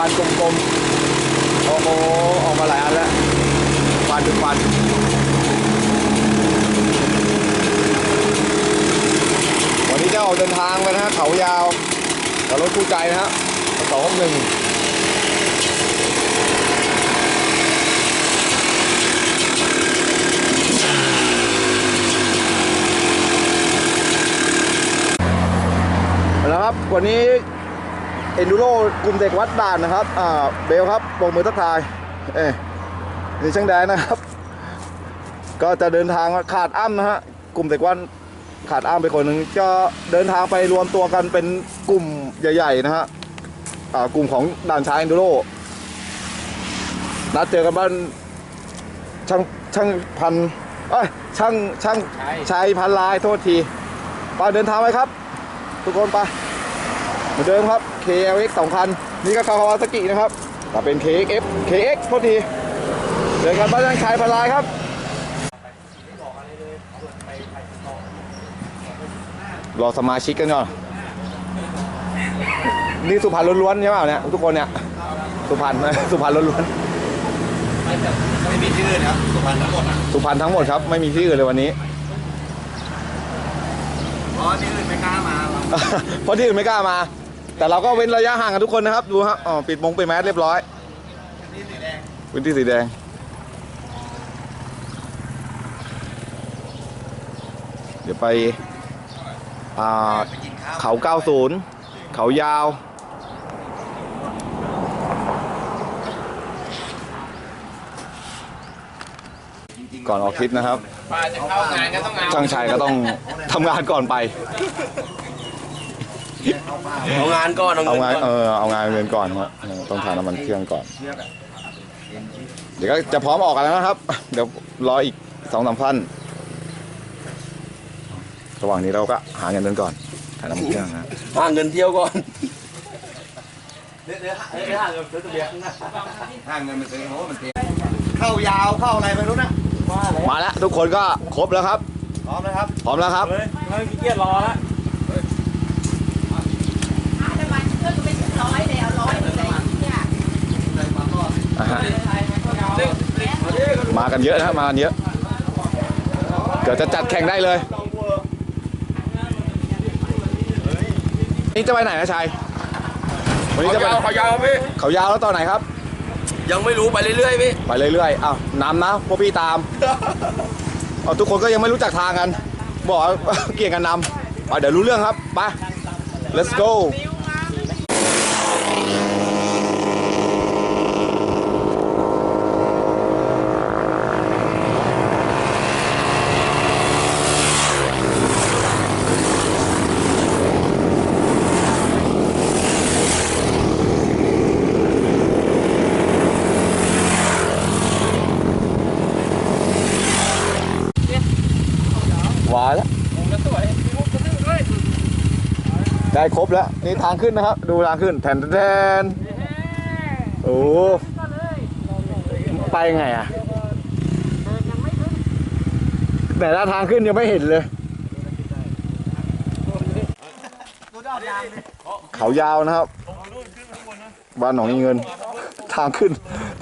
วันกลมๆ โอ้โห ออกมาหลายอันแล้วควันเป็นควันวันนี้จะออกเดินทางไปนะฮะเขายาวกับรถคู่ใจนะฮะสองหนึ่งแล้วครับ วันนี้ อนดูโรกลุ่มเด็กวัดด่านนะครับอ่าเบลครับโบกมือทักทายเอ้ยนี่ช่างแดงนะครับ ก็จะเดินทางขาดอ้ำนะฮะกลุ่มเด็กวัดขาดอ้างไปคนหนึ่งจะเดินทางไปรวมตัวกันเป็นกลุ่มใหญ่ ๆ นะฮะอ่ากลุ่มของด่านช้างเอนดูโรนัดเจอกันบ้านช่างช่างพันเอ้ยช่างช่างชัยพันลายโทษทีไปเดินทางไปครับ ทุกคนไปเห มือนเดิมครับ KLX 2คัน นี่ก็คาวาซากินะครับแต่เป็น KXF KX โทษทีเดินกันบ้านช่างชัยพันลายครับรอสมาชิกกันก่อนนี่สุพรรณล้วนๆใช่เปล่าเนี่ยทุกคนเนี่ยสุพรรณสุพรรณล้วนไม่มีที่อื่นครับสุพรรณทั้งหมดอะๆสุพรรณทั้งหมดครับไม่มีที่อื่นเลยวันนี้อ๋อที่อื่นไม่กล้ามาหรอกเพราะที่อื่นไม่กล้ามา แต่เราก็เว้นระยะห่างกันทุกคนนะครับ ดูครับอ๋อปิดมงปิดแมสเรียบร้อยนี่สีแดงพื้นที่สีแดงเดี๋ยวไปอ่าไปกินข้าวเขา90เขายาว ก่อนออกทริปนะครับป้าจะเข้างานก็ต้องเอาช่างชัยก็ต้องทำงานก่อนไป เอางานก่อนเอางานก่เออเอางานเงินก่อนครับเออต้องทานน้ำมันเครื่องก่อน เดี๋ยวก็จะพร้อมออกกันแล้วนะครับ เดี๋ยวรออีกสองสามพันระหว่างนี้เราก็หาเงินกันก่อนถ่ายน้ำมันเครื่องนะห่างเงินเที่ยวก่อนเดี๋ยวเดี๋ยวเดี๋ยวห่างเงินซื้อตัวเบียร์ห่างเงินมันซื้อโอ้มันเต็มเข้ายาวเข้าอะไรไม่รู้นะว่าเลยมาแล้วทุกคนก็ครบแล้วครับ พร้อมนะครับพร้อมแล้วครับ เฮ้ยไม่มีเกียรรอแล้ว ถ้าจะมาเพื่อนก็ไม่ถึง ร้อยเลยเอาร้อยเลยเนี่ยอ่าฮะมากันเยอะนะครับมากันเยอะเดี๋ยวจะจัดแข่งได้เลยนี่จะไปไหนนะชัยวันนี้จะไปเขายาวพี่เขายาวแล้วตอนไหนครับ ยังไม่รู้ไปเรื่อยๆพี่ไปเรื่อยๆอ้าวนำนะพวกพี่ตามเอาทุกคนก็ยังไม่รู้จักทางกัน บอกว่า เกี่ยงกันนำไปเดี๋ยวรู้เรื่องครับไป let's go ได้ครบแล้ว นี่ทางขึ้นนะครับ ดูทางขึ้นแทนแทนโอ้ไปไงอะแต่ละทางขึ้นยังไม่เห็นเลย เขายาวนะครับบ้านหนองนีเงิน ทางขึ้น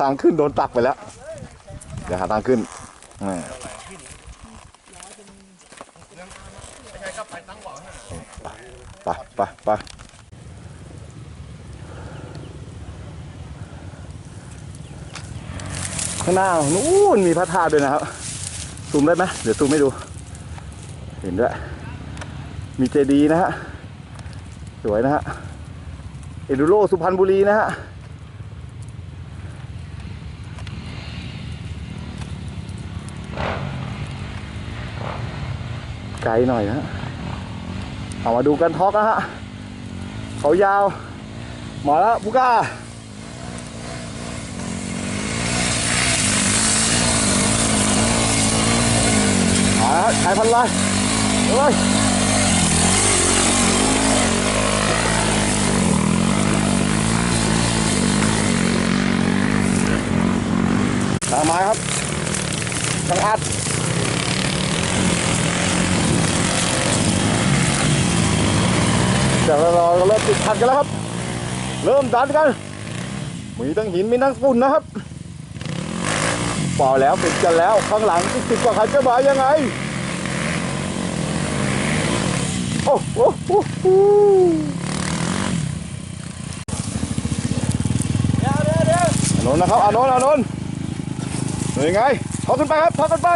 ทางขึ้นโดนตักไปแล้ว เดี๋ยวหาทางขึ้นแหม่ ไปไปไปข้างหน้านู้นมีพระธาตุด้วยนะครับ ซูมได้ไหมเดี๋ยวซูมให้ดู เห็นด้วย มีเจดีย์นะฮะ สวยนะฮะ เอดูโรสุพรรณบุรีนะฮะไกลหน่อยนะฮะ เอามาดูกันท็อกนะฮะเขายาวมาแล้วบุก้ามาแล้วชายพันลายเฮ้ยตามมาครับทางอัด เดี๋ยวเราเราเริ่มติดพันกันแล้วครับ เริ่มดันกัน มีทั้งหินมีทั้งฝุ่นนะครับปล่อยแล้วปิดกันแล้วข้างหลังอีกสิบกว่าคันจะมายังไง โอ้โหโอ้โหอนนนะครับอานนอานนท์เป็นยังไงทอขึ้นไปครับทอขึ้นไป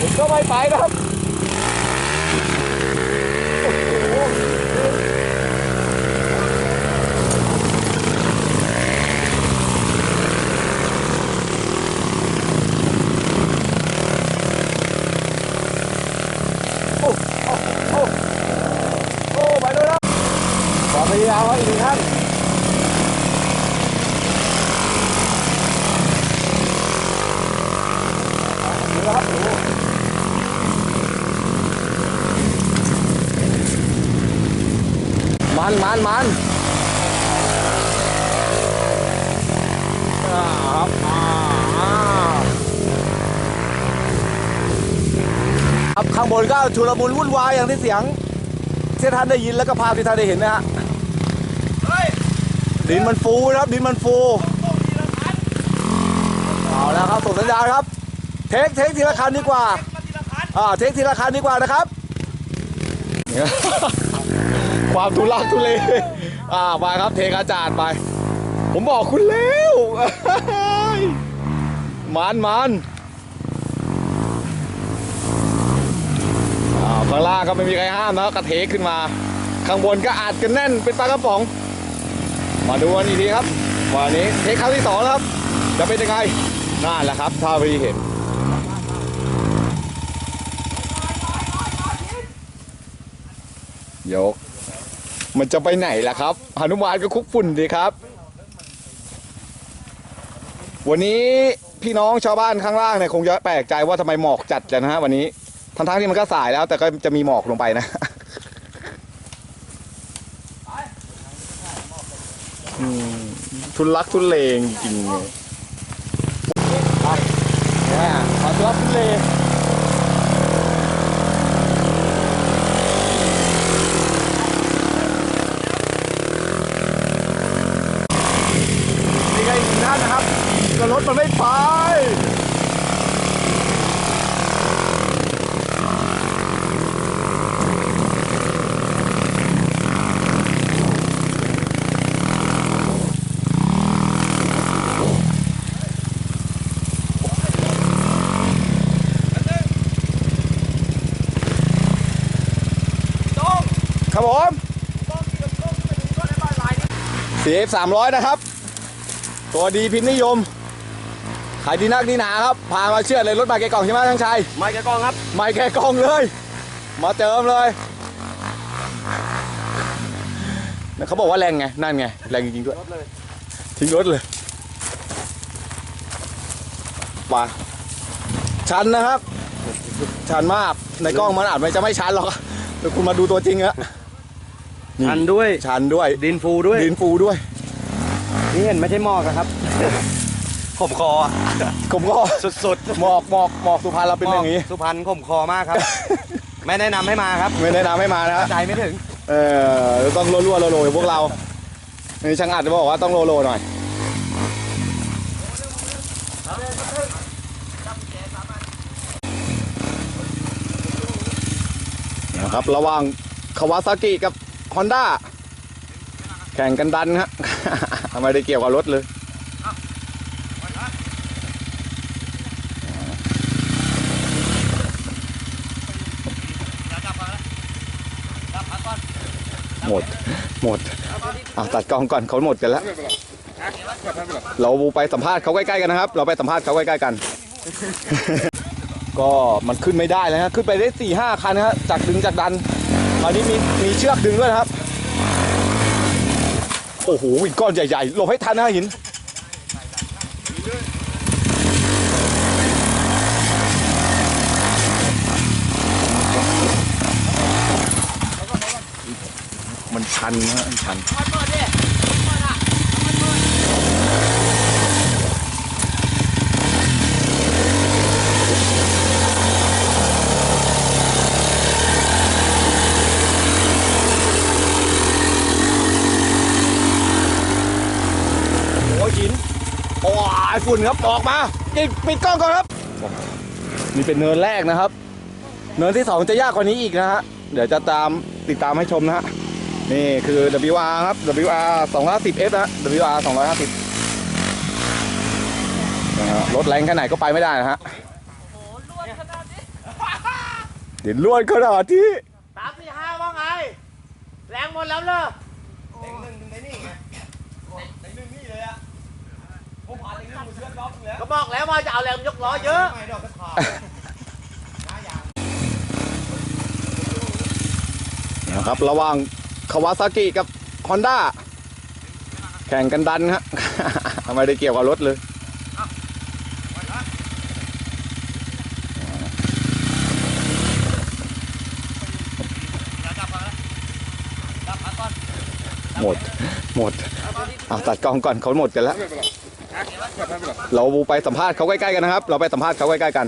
ผมก็ ไม่ไปนะครับโอ้โหโอ้โอ้โอ้โอ้ไปด้วยนะความพยายามครับอีกหนึ่งท่านนี่แหละครับโอ้โห มันมันมันครับครับข้างบนก็ชุลมุนวุ่นวายอย่างที่เสียงที่ท่านได้ยินแล้วก็ภาพที่ท่านได้เห็นนะฮะดินมันฟูนะครับดินมันฟูเอาแล้วครับส่งสัญญาณครับ เทคเทคทีละคันดีกว่าอ่าเทคทีละคันดีกว่านะครับ ความทุลักทุเลอ่าไปครับเทกอาจารย์ไป ผมบอกคุณแล้วมันมันอ่าข้างล่างก็ไม่มีใครห้ามนะกระเทกขึ้นมา ข้างบนก็อัดกันแน่นเป็นปลากระป๋อง มาดูกันอีกทีครับวันนี้เทคครั้งที่สองแล้วครับ จะเป็นยังไงนั่นแหละครับถ้าพี่เห็นยก มันจะไปไหนล่ะครับหนุมานก็คุกฝุ่นดีครับ วันนี้พี่น้องชาวบ้านข้างล่างเนี่ยคงจะแปลกใจว่าทำไมหมอกจัดกันนะฮะวันนี้ทั้งๆที่มันก็สายแล้ว แต่ก็จะมีหมอกลงไปนะทุนลักทุนเลงจริงๆเลยไปเนี่ยขอทุนลักทุนเลง นี่ก็อีกหนึ่งท่านนะครับก็ ไปเสียสามร้อยนะครับ ตัวดีพิมพ์นิยม ขายดีนักดีหนาครับพามาเชื่อดเลยรถบาเกกล่องใช่ไหมทั้งชัยไม่แกกองครับไม่แค่กล่องเลย มาเจิมเลยนั่นเขาบอกว่าแรงไงนั่นไงแรงจริงๆด้วยทิ้งรถเลยป่าชันนะครับ ชันมากในกล้องมันอาจไม่จะไม่ชันหรอกเดี๋ยวคุณมาดูตัวจริงอะอันด้วยชันด้วยดินฟูด้วยดินฟูด้วยนี่เห็นไม่ใช่หมอกนะครับ ข่มคอผมก็ สุดหมอกหมอกหมอกสุพรรณเราๆเป็นอย่างนี้ สุพรรณข่มคอมากครับ ไม่แนะนำให้มาครับไม่แนะนำให้มานะฮะใจไม่ถึง เออต้องรัวๆโรยๆพวกเรานี่ช่างอัดจะบอกว่าต้องโรยๆหน่อยนะครับ ระหว่างคาวาซากิกับฮอนด้าแข่งกันดันฮะ ไม่ได้เกี่ยวกับรถเลย มด หมดอะตัดกล้องก่อนเขาหมดกันแล้ว เราไปสัมภาษณ์เขาใกล้ๆกันนะครับ เราไปสัมภาษณ์เขาใกล้ๆกัน ก็มันขึ้นไม่ได้เลยฮะขึ้นไปได้สี่ห้าคันนะฮะจากดึงจากดันตอนนี้มีมีเชือกดึงด้วยนะครับ โอ้โหหินก้อนใหญ่ๆหลบให้ทันนะหิน ชันนะชันโอ้ยฝุ่นครับออกมาปิดปิดกล้องก่อนครับ นี่เป็นเนินแรกนะครับ เนินที่สองจะยากกว่านี้อีกนะฮะ เดี๋ยวจะตามติดตามให้ชมนะฮะ นี่คือ WR ครับ WR 250 S นะฮะ WR 250นะฮะรถแรงแค่ไหนก็ไปไม่ได้นะฮะเดี๋ยวลวดขนาดที่สามสี่ห้าว่าไง แรงหมดแล้วเลยเต็งหนึ่งถึงในนี่ไงเต็งหนึ่งนี่เลยอะผมผ่านเต็งหนึ่งผมเชื่อมล็อกอยู่แล้วก็บอกแล้วว่าจะเอาแรงยกล้อเยอะไม่ดอกกระถานะครับระหว่าง คาวาซากิกับฮอนด้าแข่งกันดันฮะ ไม่ได้เกี่ยวกับรถเลยหมด หมดเอาตัดกล้องก่อนเขาหมดกันแล้ว เราไปสัมภาษณ์เขาใกล้ๆกันนะครับ เราไปสัมภาษณ์เขาใกล้ๆกัน